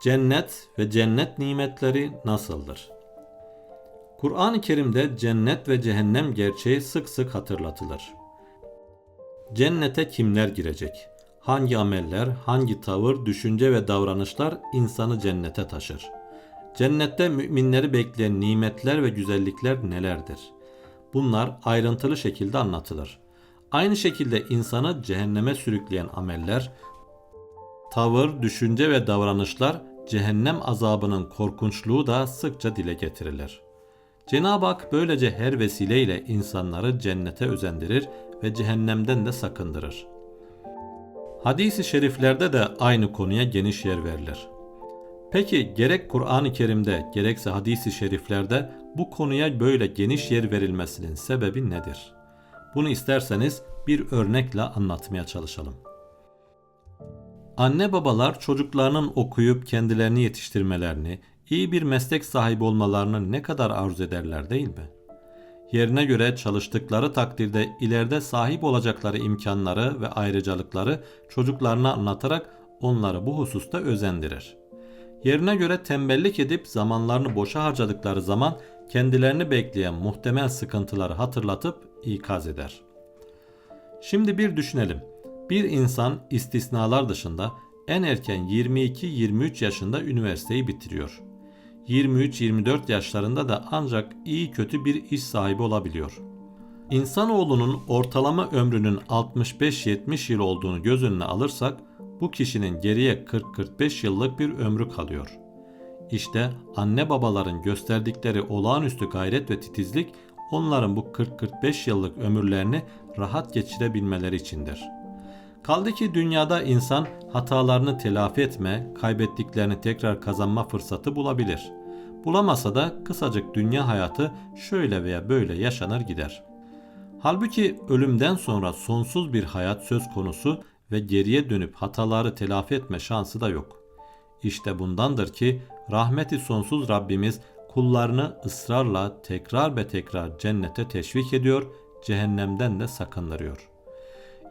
Cennet ve cennet nimetleri nasıldır? Kur'an-ı Kerim'de cennet ve cehennem gerçeği sık sık hatırlatılır. Cennete kimler girecek? Hangi ameller, hangi tavır, düşünce ve davranışlar insanı cennete taşır? Cennette müminleri bekleyen nimetler ve güzellikler nelerdir? Bunlar ayrıntılı şekilde anlatılır. Aynı şekilde insanı cehenneme sürükleyen ameller, tavır, düşünce ve davranışlar cehennem azabının korkunçluğu da sıkça dile getirilir. Cenab-ı Hak böylece her vesileyle insanları cennete özendirir ve cehennemden de sakındırır. Hadis-i şeriflerde de aynı konuya geniş yer verilir. Peki gerek Kur'an-ı Kerim'de gerekse hadis-i şeriflerde bu konuya böyle geniş yer verilmesinin sebebi nedir? Bunu isterseniz bir örnekle anlatmaya çalışalım. Anne babalar çocuklarının okuyup kendilerini yetiştirmelerini, iyi bir meslek sahibi olmalarını ne kadar arzu ederler değil mi? Yerine göre çalıştıkları takdirde ileride sahip olacakları imkanları ve ayrıcalıkları çocuklarına anlatarak onları bu hususta özendirir. Yerine göre tembellik edip zamanlarını boşa harcadıkları zaman kendilerini bekleyen muhtemel sıkıntıları hatırlatıp ikaz eder. Şimdi bir düşünelim. Bir insan istisnalar dışında en erken 22-23 yaşında üniversiteyi bitiriyor. 23-24 yaşlarında da ancak iyi kötü bir iş sahibi olabiliyor. İnsanoğlunun ortalama ömrünün 65-70 yıl olduğunu göz önüne alırsak bu kişinin geriye 40-45 yıllık bir ömrü kalıyor. İşte anne babaların gösterdikleri olağanüstü gayret ve titizlik onların bu 40-45 yıllık ömürlerini rahat geçirebilmeleri içindir. Kaldı ki dünyada insan hatalarını telafi etme, kaybettiklerini tekrar kazanma fırsatı bulabilir. Bulamasa da kısacık dünya hayatı şöyle veya böyle yaşanır gider. Halbuki ölümden sonra sonsuz bir hayat söz konusu ve geriye dönüp hataları telafi etme şansı da yok. İşte bundandır ki rahmeti sonsuz Rabbimiz kullarını ısrarla tekrar ve tekrar cennete teşvik ediyor, cehennemden de sakındırıyor.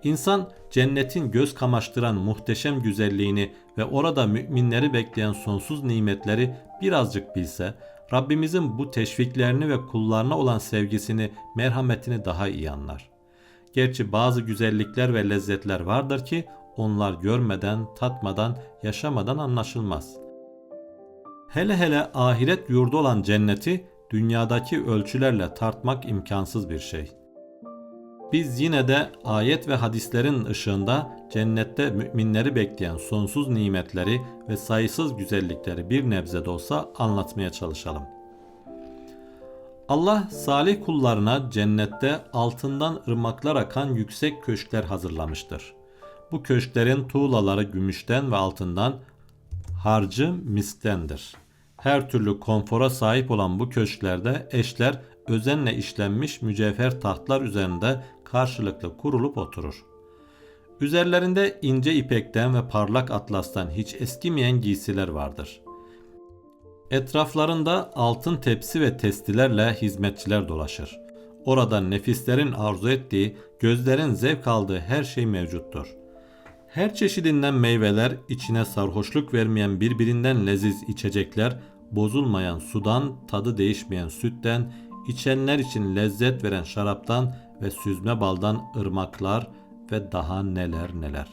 İnsan cennetin göz kamaştıran muhteşem güzelliğini ve orada müminleri bekleyen sonsuz nimetleri birazcık bilse, Rabbimizin bu teşviklerini ve kullarına olan sevgisini, merhametini daha iyi anlar. Gerçi bazı güzellikler ve lezzetler vardır ki onlar görmeden, tatmadan, yaşamadan anlaşılmaz. Hele hele ahiret yurdu olan cenneti dünyadaki ölçülerle tartmak imkansız bir şey. Biz yine de ayet ve hadislerin ışığında cennette müminleri bekleyen sonsuz nimetleri ve sayısız güzellikleri bir nebze de olsa anlatmaya çalışalım. Allah salih kullarına cennette altından ırmaklar akan yüksek köşkler hazırlamıştır. Bu köşklerin tuğlaları gümüşten ve altından, harcı mistendir. Her türlü konfora sahip olan bu köşklerde eşler özenle işlenmiş mücevher tahtlar üzerinde karşılıklı kurulup oturur. Üzerlerinde ince ipekten ve parlak atlastan hiç eskimeyen giysiler vardır. Etraflarında altın tepsi ve testilerle hizmetçiler dolaşır. Orada nefislerin arzu ettiği, gözlerin zevk aldığı her şey mevcuttur. Her çeşidinden meyveler, içine sarhoşluk vermeyen birbirinden leziz içecekler, bozulmayan sudan, tadı değişmeyen sütten, içenler için lezzet veren şaraptan ve süzme baldan ırmaklar ve daha neler neler.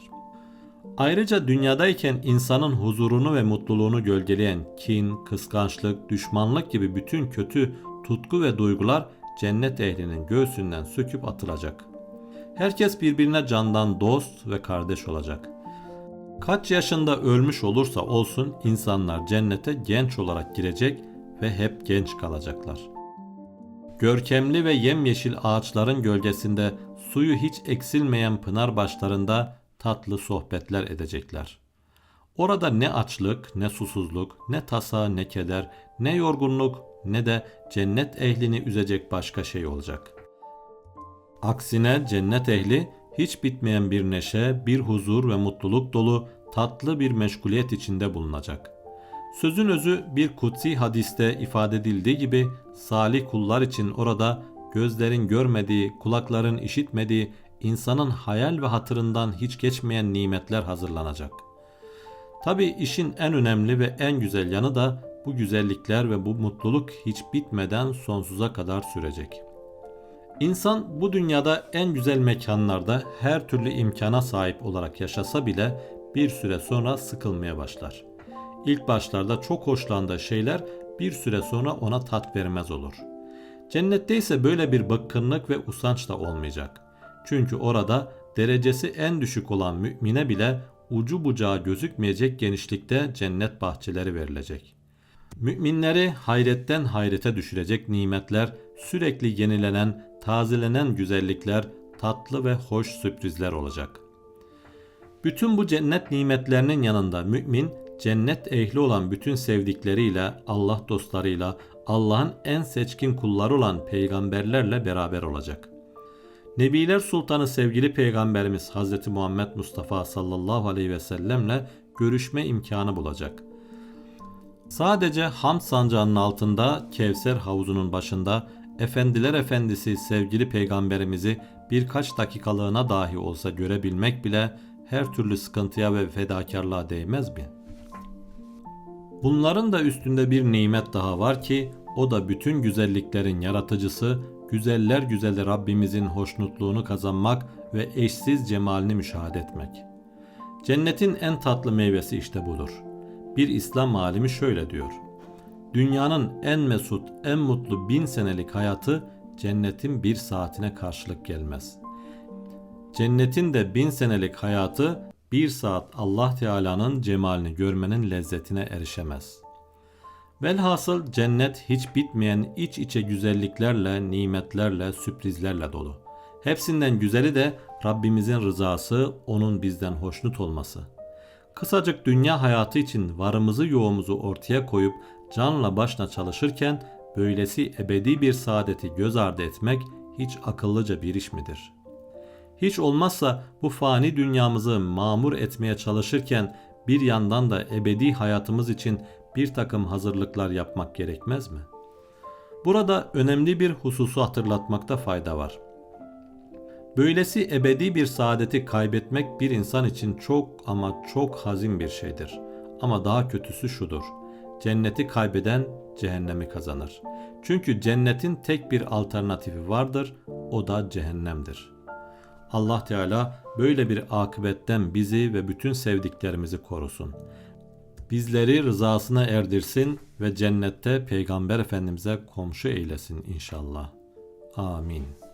Ayrıca dünyadayken insanın huzurunu ve mutluluğunu gölgeleyen kin, kıskançlık, düşmanlık gibi bütün kötü tutku ve duygular cennet ehlinin göğsünden söküp atılacak. Herkes birbirine candan dost ve kardeş olacak. Kaç yaşında ölmüş olursa olsun insanlar cennete genç olarak girecek ve hep genç kalacaklar.'' Görkemli ve yemyeşil ağaçların gölgesinde suyu hiç eksilmeyen pınar başlarında tatlı sohbetler edecekler. Orada ne açlık, ne susuzluk, ne tasa, ne keder, ne yorgunluk, ne de cennet ehlini üzecek başka şey olacak. Aksine cennet ehli hiç bitmeyen bir neşe, bir huzur ve mutluluk dolu tatlı bir meşguliyet içinde bulunacak. Sözün özü bir kutsi hadiste ifade edildiği gibi salih kullar için orada gözlerin görmediği, kulakların işitmediği, insanın hayal ve hatırından hiç geçmeyen nimetler hazırlanacak. Tabii işin en önemli ve en güzel yanı da bu güzellikler ve bu mutluluk hiç bitmeden sonsuza kadar sürecek. İnsan bu dünyada en güzel mekanlarda her türlü imkana sahip olarak yaşasa bile bir süre sonra sıkılmaya başlar. İlk başlarda çok hoşlandığı şeyler bir süre sonra ona tat vermez olur. Cennette ise böyle bir bıkkınlık ve usanç da olmayacak. Çünkü orada derecesi en düşük olan mümine bile ucu bucağı gözükmeyecek genişlikte cennet bahçeleri verilecek. Müminleri hayretten hayrete düşürecek nimetler, sürekli yenilenen, tazelenen güzellikler, tatlı ve hoş sürprizler olacak. Bütün bu cennet nimetlerinin yanında mümin, cennet ehli olan bütün sevdikleriyle, Allah dostlarıyla, Allah'ın en seçkin kulları olan peygamberlerle beraber olacak. Nebiler Sultanı sevgili Peygamberimiz Hz. Muhammed Mustafa sallallahu aleyhi ve sellemle görüşme imkanı bulacak. Sadece Hamd sancağının altında Kevser havuzunun başında Efendiler Efendisi sevgili peygamberimizi birkaç dakikalığına dahi olsa görebilmek bile her türlü sıkıntıya ve fedakarlığa değmez mi? Bunların da üstünde bir nimet daha var ki o da bütün güzelliklerin yaratıcısı, güzeller güzeli Rabbimizin hoşnutluğunu kazanmak ve eşsiz cemalini müşahede etmek. Cennetin en tatlı meyvesi işte budur. Bir İslam alimi şöyle diyor. Dünyanın en mesut, en mutlu bin senelik hayatı cennetin bir saatine karşılık gelmez. Cennetin de bin senelik hayatı bir saat Allah Teala'nın cemalini görmenin lezzetine erişemez. Velhasıl cennet hiç bitmeyen iç içe güzelliklerle, nimetlerle, sürprizlerle dolu. Hepsinden güzeli de Rabbimizin rızası, onun bizden hoşnut olması. Kısacık dünya hayatı için varımızı yoğumuzu ortaya koyup canla başla çalışırken böylesi ebedi bir saadeti göz ardı etmek hiç akıllıca bir iş midir? Hiç olmazsa bu fani dünyamızı mamur etmeye çalışırken bir yandan da ebedi hayatımız için bir takım hazırlıklar yapmak gerekmez mi? Burada önemli bir hususu hatırlatmakta fayda var. Böylesi ebedi bir saadeti kaybetmek bir insan için çok ama çok hazin bir şeydir. Ama daha kötüsü şudur. Cenneti kaybeden cehennemi kazanır. Çünkü cennetin tek bir alternatifi vardır, o da cehennemdir. Allah Teala böyle bir akıbetten bizi ve bütün sevdiklerimizi korusun. Bizleri rızasına erdirsin ve cennette Peygamber Efendimiz'e komşu eylesin inşallah. Amin.